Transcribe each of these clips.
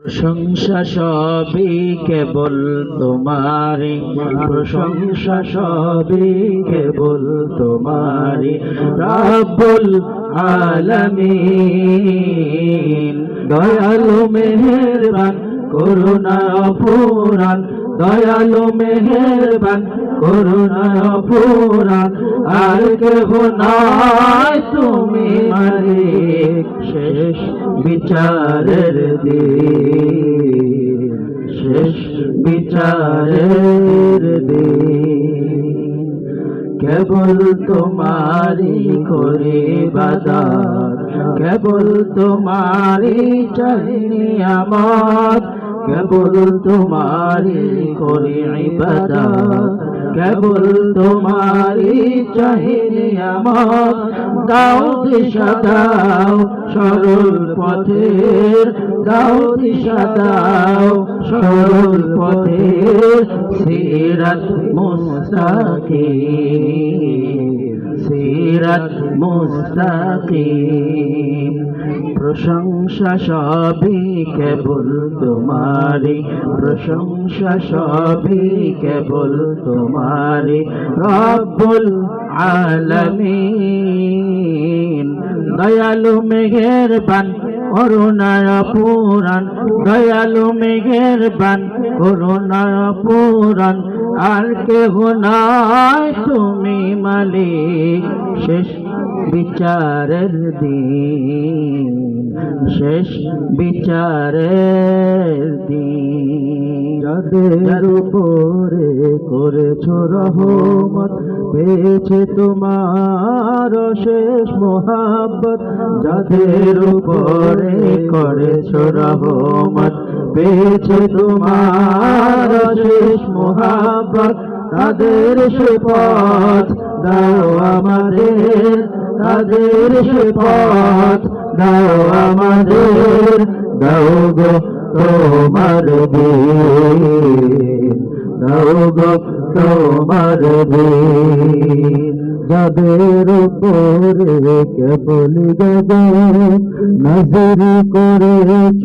প্রশংসা সবই কেবল তোমারি প্রশংসা সবই কেবল তোমারি রাব্বুল আলামিন, দয়ালু মেহেরবান, করুণা ফুরান দয়ালু মেহেরবান করুণা ফুরান আর কেহ নাই তুমি মালিক, শেষ বিচারের দিন, শেষ বিচারের দিন। কেবল তোমারি করে বাজার, কেবল তোমারি চাইনি আমার, কেবল তোমারি করে ইবাদত কেবল তোমারই চাহিনি আমার। দাও দিশা, দাও সরল পথের। দাও দিশা, দাও সরল পথের। সিরাত মুস্তাকিম। সিরাত মুস্তাকিম। প্রশংসা সবই কেবল তোমারি প্রশংসা সবই কেবল তোমারি রব্বুল আলামিন দয়ালু মেঘেরবান করুণায় পুরাণ, দয়ালু মেঘের বান করুণায় পুরাণ, আর কেহ নাই তুমি মালিক, শেষ বিচারের দিন। শেষ বিচারের দিন যাদের উপরে করেছ রহমত। পেয়েছে তোমার শেষ মোহাব্বত। যাদের উপরে করেছ রহমত, পেয়েছে তোমার শেষ মোহাব্বত। তাদের সে পথ দাও আমাদের তাদের সে পথ দাও আমাদের, দাও গো তোমার দিন দাও গো তোমার দিন যাদের উপরে কেবল গজ নজর করেছ,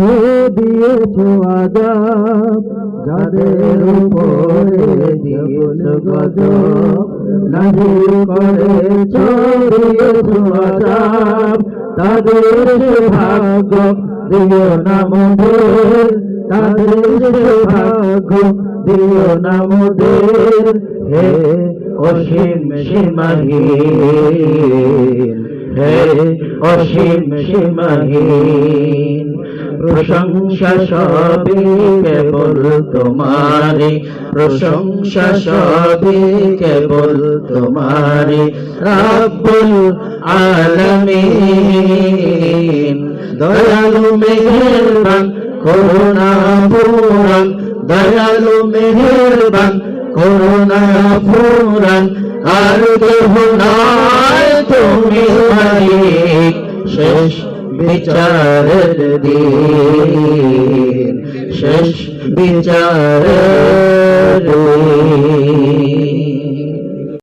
দিয়েছ আজাব। যাদের উপরে দিয়েছ গজ নজর করেছ, দিয়েছ আজাব। তাদের ভাগ্য দিও না মোদের। তাদের ভাগ্য দিও না মোদের। হে অসীম সীমাহীন, হে অসীম সীমাহীন। প্রশংসা সবই কেবল তোমারি প্রশংসা সবই কেবল তোমারি রাব্বুল আলামিন। দয়ালু মেহেরবান করুণা পুরান দয়ালু মেহেরবান করুণা পুরাণ আর দেহ নাই তুমি মালিক। শেষ বিচারের দিন শেষ বিচারের দিন।